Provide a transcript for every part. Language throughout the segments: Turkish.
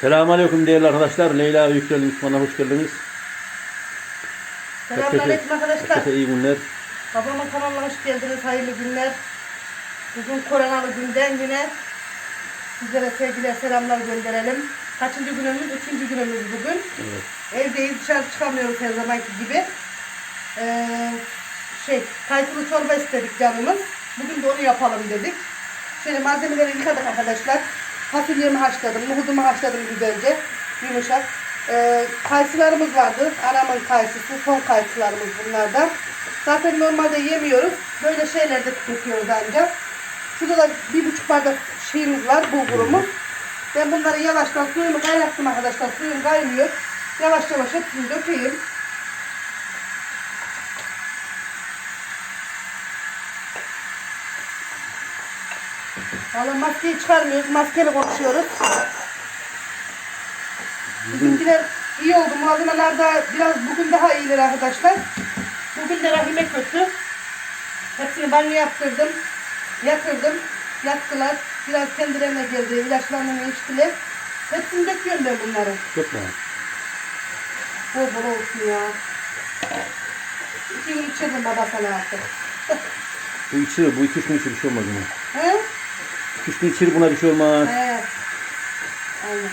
Selamünaleyküm değerli arkadaşlar. Leyla ve Yüksel Müslüman'a hoş geldiniz. Selamünaleyküm arkadaşlar. Herkese iyi günler. Babamın kanalına hoş geldiniz. Hayırlı günler. Bugün koronalı günden yine sizlere sevgiler, selamlar gönderelim. Kaçıncı günümüz? Üçüncü günümüz bugün. Evet. Evdeyiz, dışarı çıkamıyoruz her zamanki gibi. Ee, şey, kayıtılı çorba istedik canımız. Bugün de onu yapalım dedik. Şöyle malzemeleri yıkadık arkadaşlar. Fasulyemi haşladım, nohudumu haşladım güzelce. Yumuşak. Ee, kayısılarımız vardı. Anamın kayısısı, son kayısılarımız bunlardan. Zaten normalde yemiyoruz. Böyle şeylerde tüketiyoruz ancak. Şurada da bir buçuk bardak şeyimiz var, bulgurumuz. Ben bunları yavaştan suyumu kaynattım arkadaşlar. Suyum kaynıyor. Yavaş yavaş hepsini dökeyim. Valla maskeyi çıkarmıyoruz. Maskeli konuşuyoruz. Bizimkiler iyi oldu. Malzemeler de biraz bugün daha iyiler arkadaşlar. Bugün de rahime kötü. Hepsini banyo yaptırdım. Yatırdım. Yattılar. Biraz kendilerine geldi. İlaçlarını içtiler. Hepsini döküyorum ben bunları. Mu? Bol bol olsun ya. İki gün içirdim baba sana artık. Bu içirir. Bu iki üç gün içirir bir şey olmaz buna. He? Gün içirir buna bir şey olmaz. He. Aynen.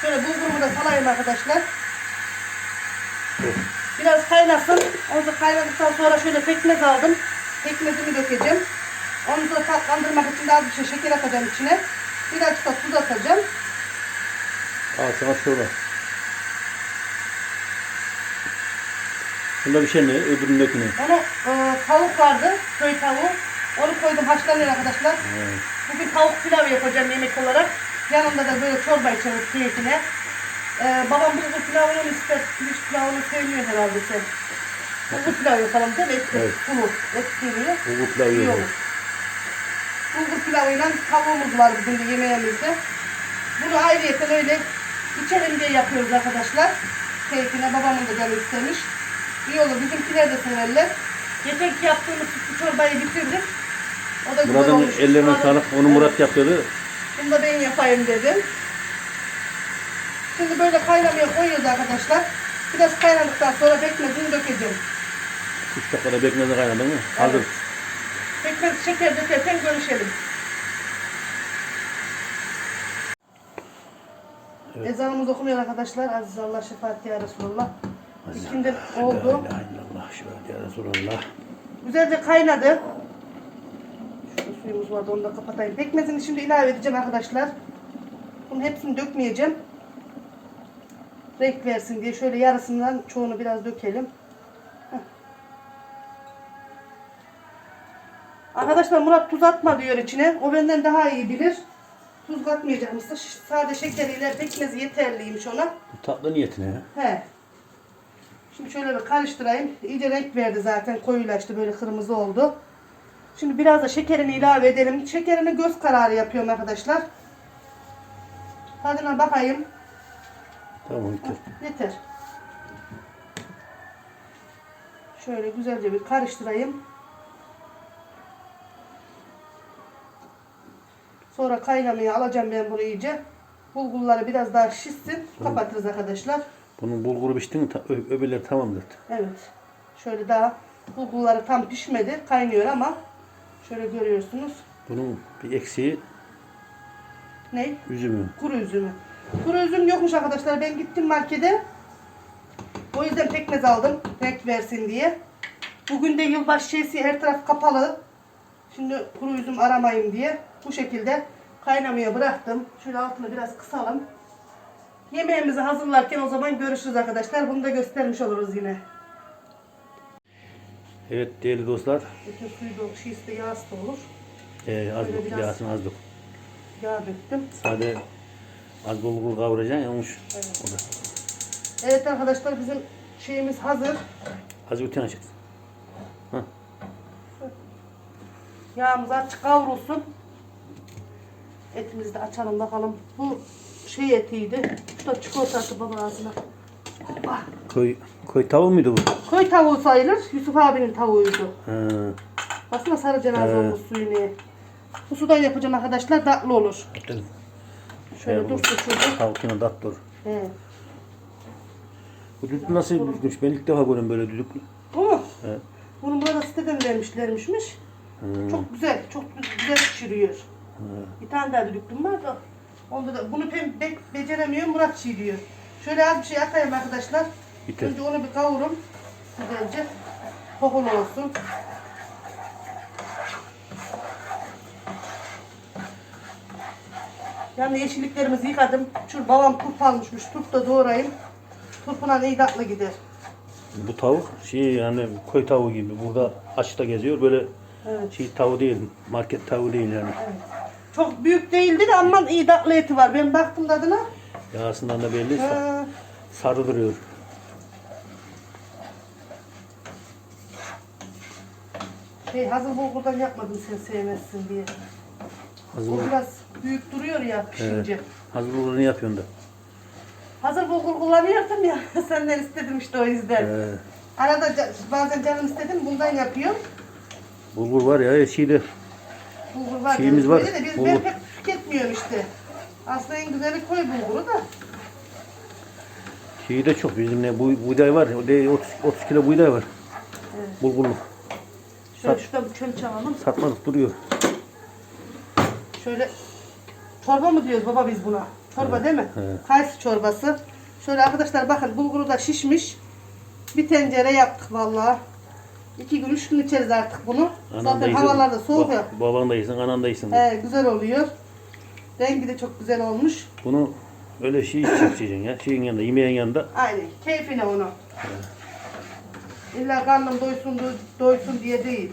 Şöyle bulgurumu da salayım arkadaşlar. Biraz kaynasın. Onu da kaynadıktan sonra şöyle pekmez aldım. Pekmezimi dökeceğim. Onu da tatlandırmak için az bir şey şeker atacağım içine. Birazcık da tuz atacağım. Al sana şurada. Bunda bir şey ne? Öbüründeki ne? Onu e, tavuk vardı. Köy tavuğu. Onu koydum haşlanıyor arkadaşlar. Evet. Bugün tavuk pilav yapacağım yemek olarak. Yanında da böyle çorba içeriz keyfine. Ee, babam bulgur pilavını ister. Pirinç pilavını sevmiyor herhalde sen. Bulgur pilav yapalım değil mi? Etli, Evet. sulu, et geliyor. Bu pilav yiyor. Bulgur pilavıyla tavuğumuz var bugün de yemeğimizde. Bunu ayrıyeten öyle içelim diye yapıyoruz arkadaşlar. Keyfine babamın da canı istemiş. İyi olur. Bizimkiler de severler. Geçenki yaptığımız sütlü çorbayı bitirdim. O da güzel Murat'ın olmuş. ellerine Murat'ın- sağlık. Onu Evet. Murat yapıyordu. Bunu da ben yapayım dedim. Şimdi böyle kaynamaya koyuyoruz arkadaşlar. Biraz kaynadıktan sonra pekmezini dökeceğim. 3 dakikada bekmezi kaynadın mı? Hazır. Pekmez şeker dökerken görüşelim. Ezanımız okunuyor arkadaşlar. Aziz Allah şefaat ya Resulallah. İkindi La oldu. ilahe illallah. Şöyle Resulallah. Güzelce kaynadı. Şurada suyumuz vardı onu da kapatayım. Pekmezini şimdi ilave edeceğim arkadaşlar. Bunun hepsini dökmeyeceğim. Renk versin diye şöyle yarısından çoğunu biraz dökelim. Heh. Arkadaşlar Murat tuz atma diyor içine. O benden daha iyi bilir. Tuz katmayacağımızda sade şekeriyle pekmezi yeterliymiş ona. Bu tatlı niyetine ya. He. Şimdi şöyle bir karıştırayım. İyice renk verdi zaten. Koyulaştı böyle kırmızı oldu. Şimdi biraz da şekerini ilave edelim. Şekerini göz kararı yapıyorum arkadaşlar. Tadına bakayım. Tamam yeter. Yeter. Şöyle güzelce bir karıştırayım. Sonra kaynamaya alacağım ben bunu iyice. Bulgurları biraz daha şişsin. Kapatırız arkadaşlar. Bunun bulguru pişti mi? Ta- ö- öbürleri. Evet. Şöyle daha bulgurları tam pişmedi. Kaynıyor ama şöyle görüyorsunuz. Bunun bir eksiği Ne? üzümü. Kuru üzümü. Kuru üzüm yokmuş arkadaşlar. Ben gittim markete. O yüzden pekmez aldım. Renk versin diye. Bugün de yılbaşı şeysi her taraf kapalı. Şimdi kuru üzüm aramayayım diye. Bu şekilde kaynamaya bıraktım. Şöyle altını biraz kısalım. Yemeğimizi hazırlarken o zaman görüşürüz arkadaşlar. Bunu da göstermiş oluruz yine. Evet değerli dostlar. Bütün suyu da şişte de yağsı da olur. Ee, az Böyle dök, yağsını az dök. Yağ döktüm. Sade az bulgur kavuracaksın ya olmuş. Evet. O da. Evet arkadaşlar bizim şeyimiz hazır. Az ötene çıksın. Hah. Yağımız açık kavrulsun. Etimizi de açalım bakalım. Bu şey etiydi. Bu da çikolatası baba ağzına. Ah, Koy, koy tavuğu muydu bu? koy tavuğu sayılır. Yusuf abinin tavuğuydu. Ha. Aslında sarı cenaze Evet. olmuş suyunu. Bu sudan yapacağım arkadaşlar tatlı olur. Dedim. Şöyle Evet, dursun şurada. Tavuk yine tat dur. He. Bu düdük nasıl düdükmüş? Ben ilk defa görüyorum böyle düdüklü. Bu mu? Evet. Bunun burada siteden vermişlermişmiş. Hmm. Çok güzel, çok güzel pişiriyor. Bir tane daha düdüklüm var da. Onda da bunu pek be, beceremiyor Murat çiğliyor. Şöyle az bir şey atayım arkadaşlar. Biter. Önce onu bir kavurum. Güzelce. Kokulu olsun. Yani yeşilliklerimizi yıkadım. Şu babam turp almışmış. Turp da doğrayayım. Turpuna iyi tatlı gider. Bu tavuk şey yani koy tavuğu gibi. Burada açta geziyor. Böyle Evet. şey tavuğu değil. Market tavuğu değil yani. Çok büyük değildir ama iyi tatlı eti var. Ben baktım tadına. Yağsından da belli. Ha, sarı duruyor. şey hazır bulgurdan yapmadım sen sevmezsin diye. Hazır, O bul- biraz büyük duruyor ya pişince. evet. hazır bulgurunu yapıyorsun da. Hazır bulgur kullanıyordum ya. Senden istedim işte o yüzden. Ee, Arada ca- bazen canım istedim bundan yapıyorum. bulgur var ya şeyde Bulgur var. Şeyimiz var, De biz, bulgur. ben pek tüketmiyorum işte. Aslında en güzeli koy bulguru da. şeyi de çok bizim ne bu buğday var. O de 30, 30 kilo buğday var. Evet. Bulgurlu. Şöyle Sat. şurada bir çöl çalalım. Satmadık duruyor. Şöyle çorba mı diyoruz baba biz buna? Çorba değil mi? evet. Kayısı çorbası. Şöyle arkadaşlar bakın bulguru da şişmiş. Bir tencere yaptık vallahi. İki gün, üç gün içeriz artık bunu. Zaten yiyeceksin. havalar da soğuk ya. Baban da yesin, anan da yesin. He, güzel oluyor. Rengi de çok güzel olmuş. Bunu öyle şey içeceksin ya. Şeyin yanında, yemeğin yanında. Aynen. Keyfine onu. İlla karnım doysun do- doysun diye değil.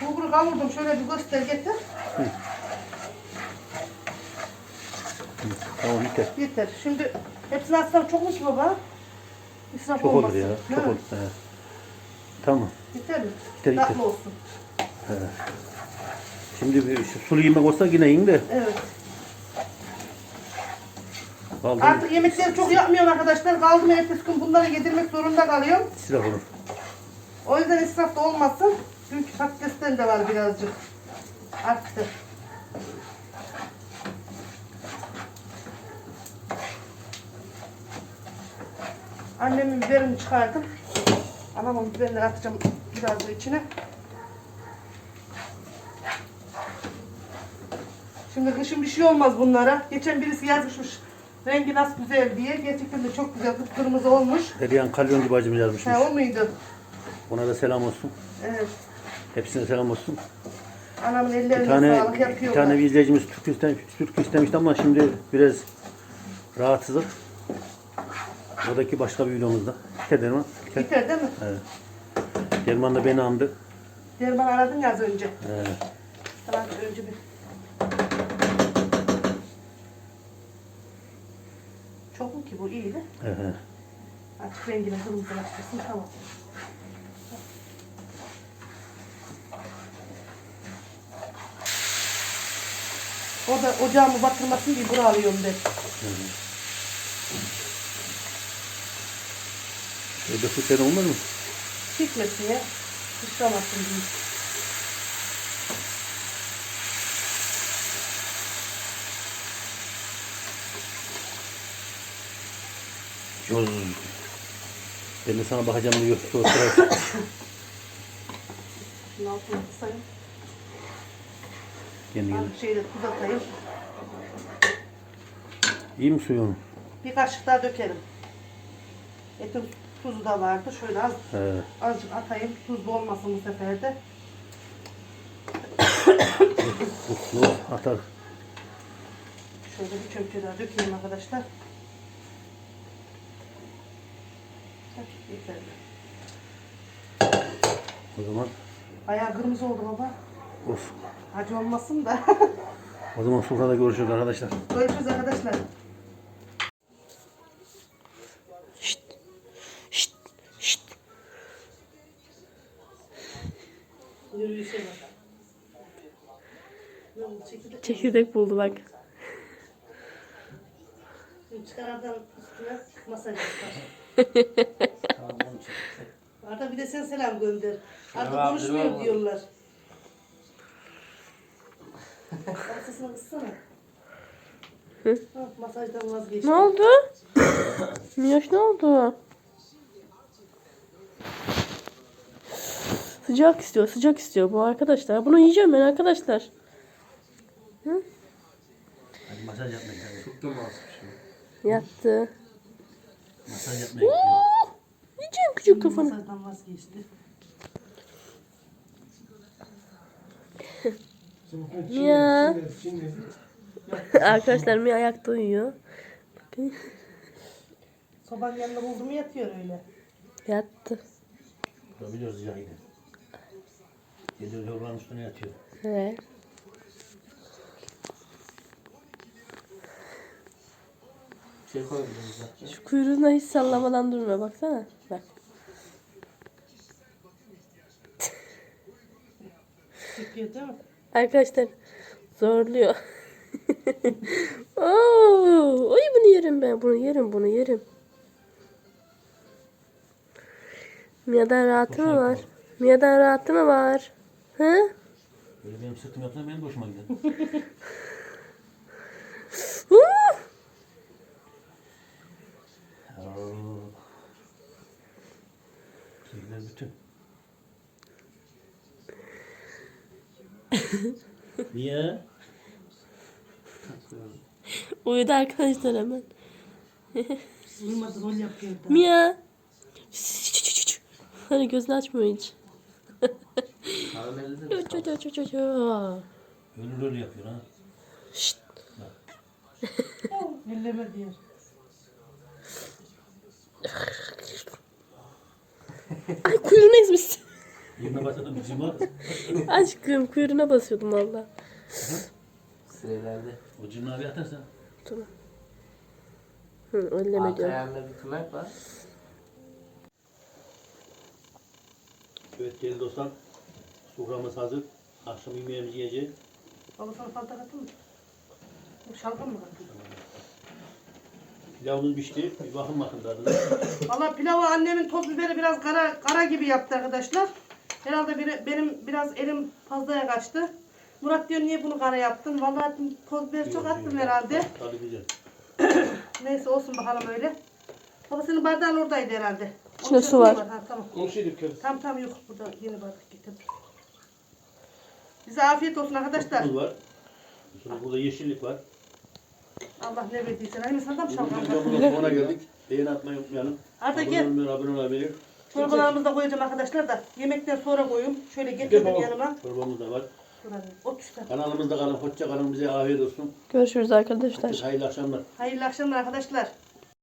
Bulguru kavurdum. Şöyle bir göster getir. Tamam yeter. Yeter. Şimdi hepsini atsam çok mu baba? İsraf Çok olmasın. olur ya. Çok mi? olur. He. Tamam. Yeter mi? Yeter, yeter. Tatlı olsun. Şimdi bir şu sulu yemek olsa yine yiyin de. Evet. Kaldı Artık yemekleri çok yapmıyorum arkadaşlar. Kaldı mı ertesi gün bunları yedirmek zorunda kalıyorum. israf olur. O yüzden israf da olmasın. Dünkü patatesten de var birazcık. Arttı. Annemin biberini çıkardım. Anamın biberini atacağım biraz da içine. Şimdi kışın bir şey olmaz bunlara. Geçen birisi yazmışmış rengi nasıl güzel diye. Gerçekten de çok güzel kıpkırmızı olmuş. Perihan Kalyoncu bacım yazmışmış. Ha o muydu? Ona da selam olsun. Evet. Hepsine selam olsun. Anamın Bir ellerine tane sağlık bir yapıyorlar. tane bir izleyicimiz Türk, istem, Türk istemişti ama şimdi biraz rahatsızlık. Oradaki başka bir videomuzda. Biter Derman. Biter değil mi? Evet. Derman da beni andı. Derman aradın ya az önce. Evet. Tamam önce bir. Çok mu ki bu iyi de? Evet. Artık rengini kırmızılaştırsın tamam. O da ocağımı batırmasın diye buraya alıyorum ben. Öyle fırsat olmaz mı? Çekmesin ya. Kışlamasın diye. Yoz. Ben de sana bakacağım diyor. Sıraya. Şunun altını kısayım. Kendi kendine. Azıcık şeyle tuz atayım. İyi mi suyun? Bir kaşık daha dökelim. Etin tuzu da vardı. Şöyle az Evet. azıcık atayım. Tuzlu olmasın bu sefer de. Uslu atar. Şöyle bir çömçe daha dökeyim arkadaşlar. Yeterli. O zaman Bayağı kırmızı oldu baba. of. Acı olmasın da. O zaman sofrada görüşürüz arkadaşlar. Görüşürüz arkadaşlar. Çekirdek. Buldu bak. Çıkarardan üstüne masaj yapar. Arda bir de sen selam gönder. Arda Selam, konuşmuyor diyorlar. Sesini kıssana. Ha, masajdan vazgeçti. Ne oldu? Miyoş ne oldu? Sıcak istiyor, sıcak istiyor bu arkadaşlar. Bunu yiyeceğim ben arkadaşlar. Hadi masaj yapmaya gidelim. Çok da masum Yattı. Masaj yapmaya gidelim. Yiyeceğim küçük kafanı. Masajdan vazgeçti. Ya. arkadaşlar Mia ayakta uyuyor. Bakın. Sobanın yanında buldu mu yatıyor öyle. Yattı. Biliyoruz yine. Geliyor yorganın üstüne yatıyor. Evet. Şey. Şu kuyruğuna hiç sallamadan durma baksana. Bak. Arkadaşlar zorluyor. Oo, oy bunu yerim ben. Bunu yerim, bunu yerim. Mia'dan rahatı mı var? Mia'dan rahatı mı var? Hı? Böyle benim sırtım yapsa benim hoşuma gider. Huu! Oo. Keyifler bütün. Niye? Uyudu arkadaşlar hemen. Uyumadı rol yapıyor da. Mia. Hani gözünü açmıyor hiç. Karamelli de. Ölür ölü yapıyor ha. Şşt. Elleme diyor. Ay kuyruğunu ezmişsin. Yerine başladım bizim var. Aşkım kuyruğuna basıyordum valla. Sırelerde. O cimri abi atarsan. Tamam. Hı, elleme Alt diyorum. ayağında bir tırnak var. Evet değerli dostlar. Soframız hazır. Akşam yemeğimizi yiyeceğiz. Baba sana fanta kattın mı? Bu şalgam mı kattın? Pilavımız pişti. Bir bakın bakın tadına. Valla pilavı annemin toz biberi biraz kara, kara gibi yaptı arkadaşlar. Herhalde biri- benim biraz elim fazlaya kaçtı. Murat diyor niye bunu kara yaptın? Vallahi toz biberi çok attım herhalde. Tadı güzel. Neyse olsun bakalım öyle. Baba senin bardağın oradaydı herhalde. Onun su var. Ha, tamam. Konuşuyorduk kız. Tamam tamam yok burada yeni bardak getirdim. Bize afiyet olsun arkadaşlar. Tuz var. Sonra burada yeşillik var. Allah ne verdiyse. Aynı sana da mı şalgam Bugün videomuzun sonuna geldik. Beğeni atmayı unutmayalım. Artık Abone gel. olmayı, abone olabilir. Çorbalarımızı da koyacağım arkadaşlar da. Yemekten sonra koyayım. Şöyle getirdim yanıma. Çorbamız da var. Ot işte. Kanalımızda kalın. Hoşça kalın. Bize afiyet olsun. Görüşürüz arkadaşlar. Hayırlı akşamlar. Hayırlı akşamlar arkadaşlar.